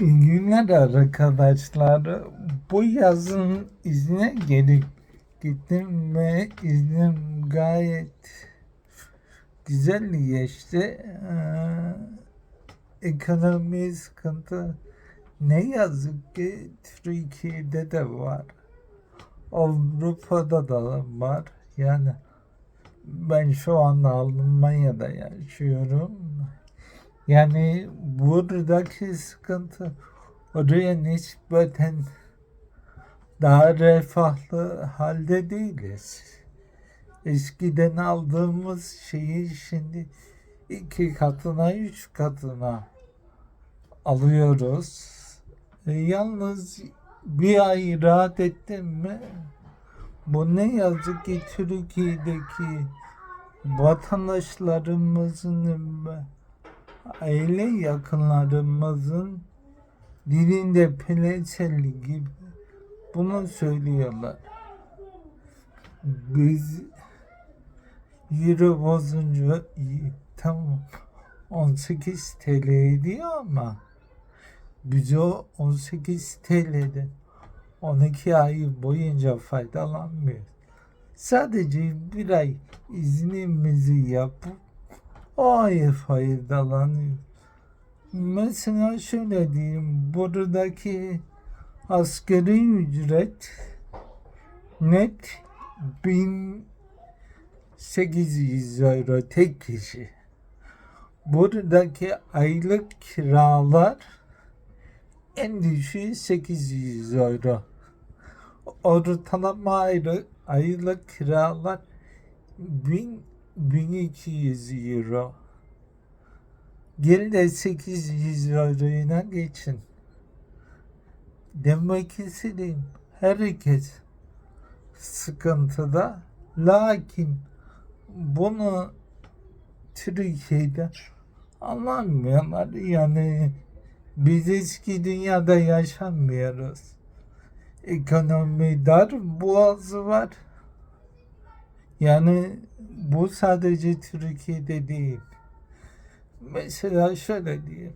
İyi günler arkadaşlar. Bu yazın izne gelip gittim ve iznim gayet güzel geçti. Ee, ekonomi sıkıntı ne yazık ki Türkiye'de de var. Avrupa'da da var. Yani ben şu anda Almanya'da yaşıyorum. Yani buradaki sıkıntı oraya nispeten daha refahlı halde değiliz. Eskiden aldığımız şeyi şimdi iki katına, üç katına alıyoruz. E, yalnız bir ay rahat ettim mi bu ne yazık ki Türkiye'deki vatandaşlarımızın aile yakınlarımızın dilinde pelesenli gibi bunu söylüyorlar. Biz Euro bozunca tamam 18 TL ediyor ama biz o 18 TL'den 12 ay boyunca faydalanmıyoruz. Sadece bir ay iznimizi yapıp o ay faydalanıyor. Mesela şöyle diyeyim, buradaki asgari ücret net 1800 euro tek kişi. Buradaki aylık kiralar en düşüğü 800 euro. Ortalama ayrı, aylık kiralar 1000 1200 euro. De 800 euroyla geçin. Demek istediğim herkes sıkıntıda. Lakin bunu Türkiye'de anlamıyorlar. Yani biz eski dünyada yaşamıyoruz. Ekonomi dar boğazı var. Yani bu sadece Türkiye'de değil. Mesela şöyle diyeyim.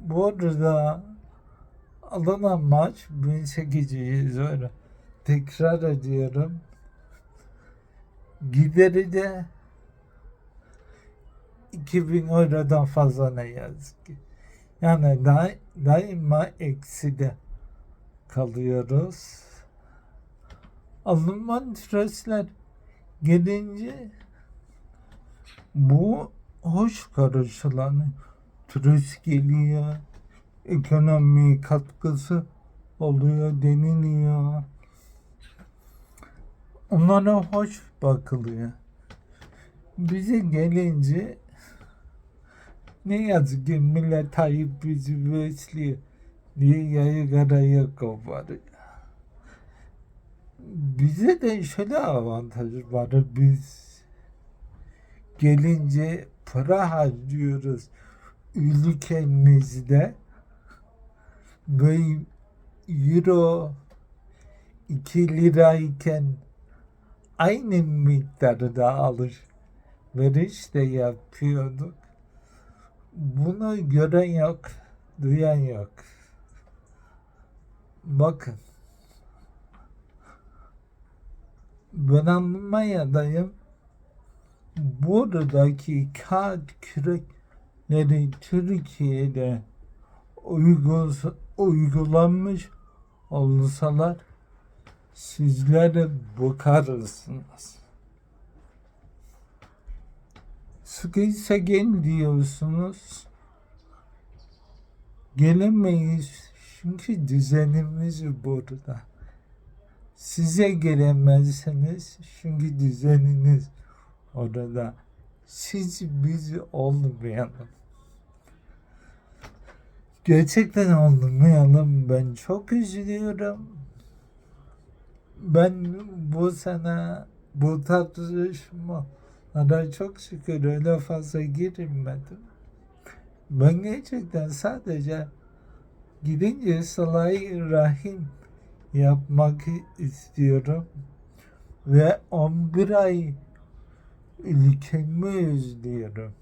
Burada alınan maç 1800 euro. Tekrar ediyorum. Gideri de 2000 eurodan fazla ne yazık ki. Yani da, daima ekside kalıyoruz. Alman turistler gelince bu hoş karşılanıyor. Turist geliyor, ekonomi katkısı oluyor deniliyor. Onlara hoş bakılıyor. Bize gelince ne yazık ki millet Tayyip bizi besliyor diye yayı karaya koparıyor. Bize de şöyle avantaj var. Biz gelince para harcıyoruz ülkemizde ve euro 2 lirayken aynı miktarda alışveriş de yapıyorduk. Bunu gören yok, duyan yok. Bakın. Ben Almanya'dayım. Buradaki kağıt kürekleri Türkiye'de uygus, uygulanmış olsalar sizlere bakarsınız. Sıkıysa gel diyorsunuz. Gelemeyiz çünkü düzenimiz burada. Size gelemezsiniz çünkü düzeniniz orada. Siz biz olmayalım. Gerçekten olmayalım. Ben çok üzülüyorum. Ben bu sene bu tartışmalara çok şükür öyle fazla girmedim. Ben gerçekten sadece gidince salayı rahim yapmak istiyorum. Ve 11 ay ülkemi özlüyorum.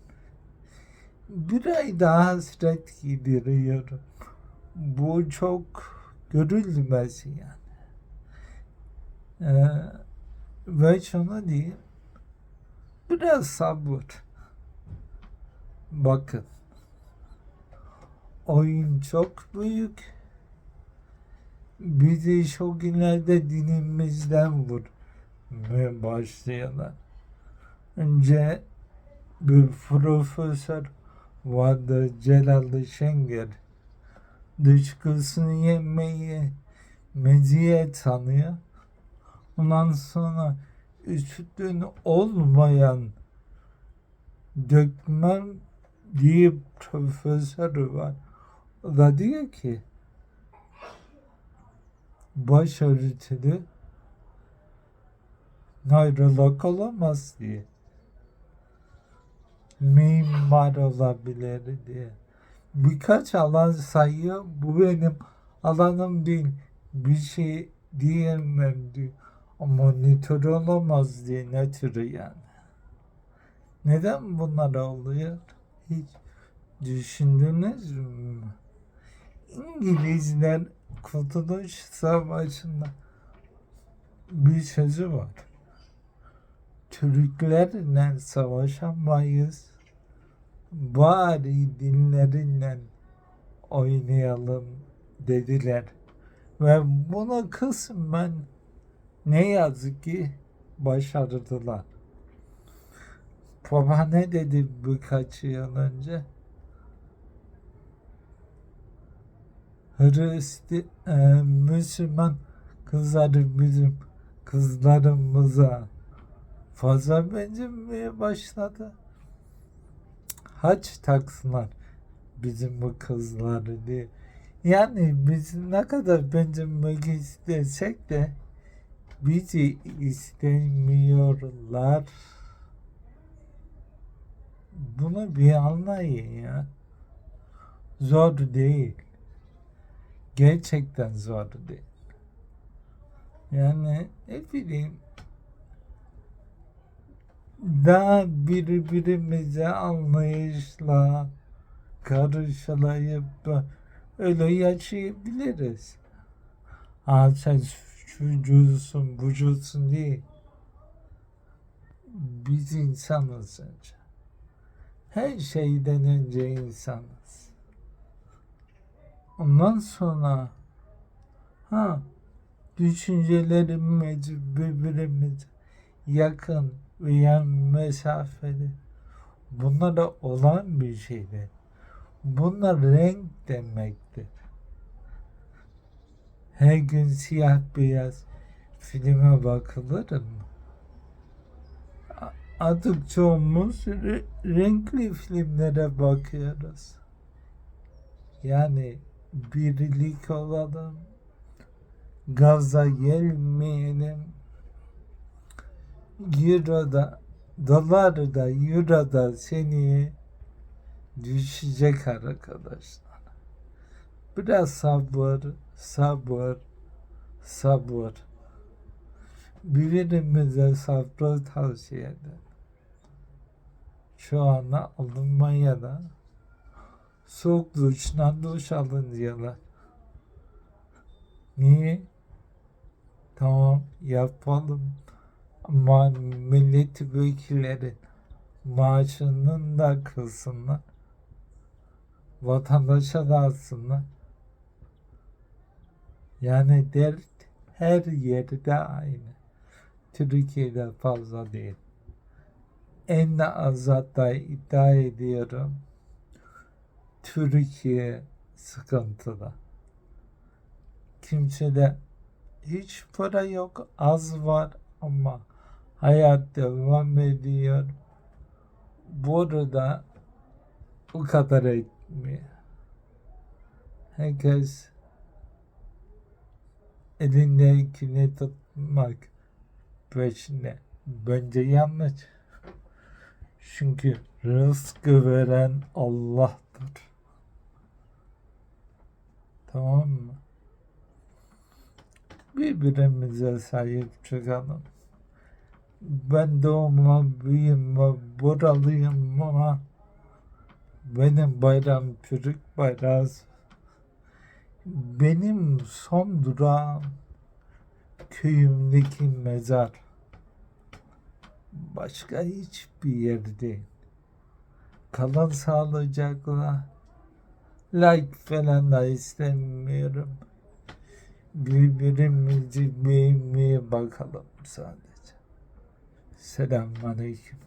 Bir ay daha hasret gideriyorum. Bu çok görülmez yani. Ee, ve şunu diyeyim. Biraz sabır. Bakın. Oyun çok büyük. Bizi şu günlerde dinimizden vurmaya başlıyorlar. Önce bir profesör vardı Celal Şenger. Dışkısını yemeyi meziyet sanıyor. Ondan sonra üstün olmayan dökmem diye profesör var. O da diyor ki başörtülü nörolog olamaz diye. Mimar olabilir diye. Birkaç alan sayıyor. Bu benim alanım değil. Bir şey diyemem diyor. Monitör olamaz diye ne türü yani. Neden bunlar oluyor? Hiç düşündünüz mü? İngilizler Kurtuluş Savaşı'nda bir sözü var. Türklerle savaşamayız. Bari dinlerinden oynayalım dediler. Ve buna kısmen ne yazık ki başardılar. Baba ne dedi birkaç yıl önce? Hristi, e, Müslüman kızları bizim kızlarımıza fazla benzemeye başladı. Haç taksınlar bizim bu kızları diye. Yani biz ne kadar benzemek istesek de bizi istemiyorlar. Bunu bir anlayın ya. Zor değil. Gerçekten zor değil. Yani ne bileyim daha birbirimize anlayışla karışılayıp öyle yaşayabiliriz. Aa sen şucusun bucusun değil. Biz insanız önce. Her şeyden önce insanız. Ondan sonra ha düşüncelerimiz birbirimize yakın veya mesafeli. Bunlar da olan bir şeydir. Bunlar renk demektir. Her gün siyah beyaz filme bakılır mı? Artık çoğumuz re- renkli filmlere bakıyoruz. Yani birlik olalım, gaza gelmeyelim. Euro'da, dolarda, Euro'da seni düşecek arkadaşlar. Biraz sabır, sabır, sabır. Birbirimize sabrı tavsiye ederim. Şu anda Almanya'da soğuk duşla duş alın diyorlar. Niye? Tamam yapalım. Ama milletvekillerin maaşının da kılsınlar. Vatandaşa dağıtsınlar. Yani dert her yerde aynı. Türkiye'de fazla değil. En az hatta iddia ediyorum. Türkiye sıkıntıda. Kimsede hiç para yok, az var ama hayat devam ediyor. Burada bu kadar etmiyor. Herkes elindekini tutmak peşinde. Bence yanlış. Çünkü rızkı veren Allah'tır. Tamam mı? Birbirimize sahip çıkalım. Ben doğma büyüme buralıyım ama benim bayram Türk bayrağı benim son durağım köyümdeki mezar. Başka hiçbir yer değil. Kalın sağlıcakla. Like falan da istemiyorum. Birbirimizi beğenmeye bakalım sadece. Selamünaleyküm.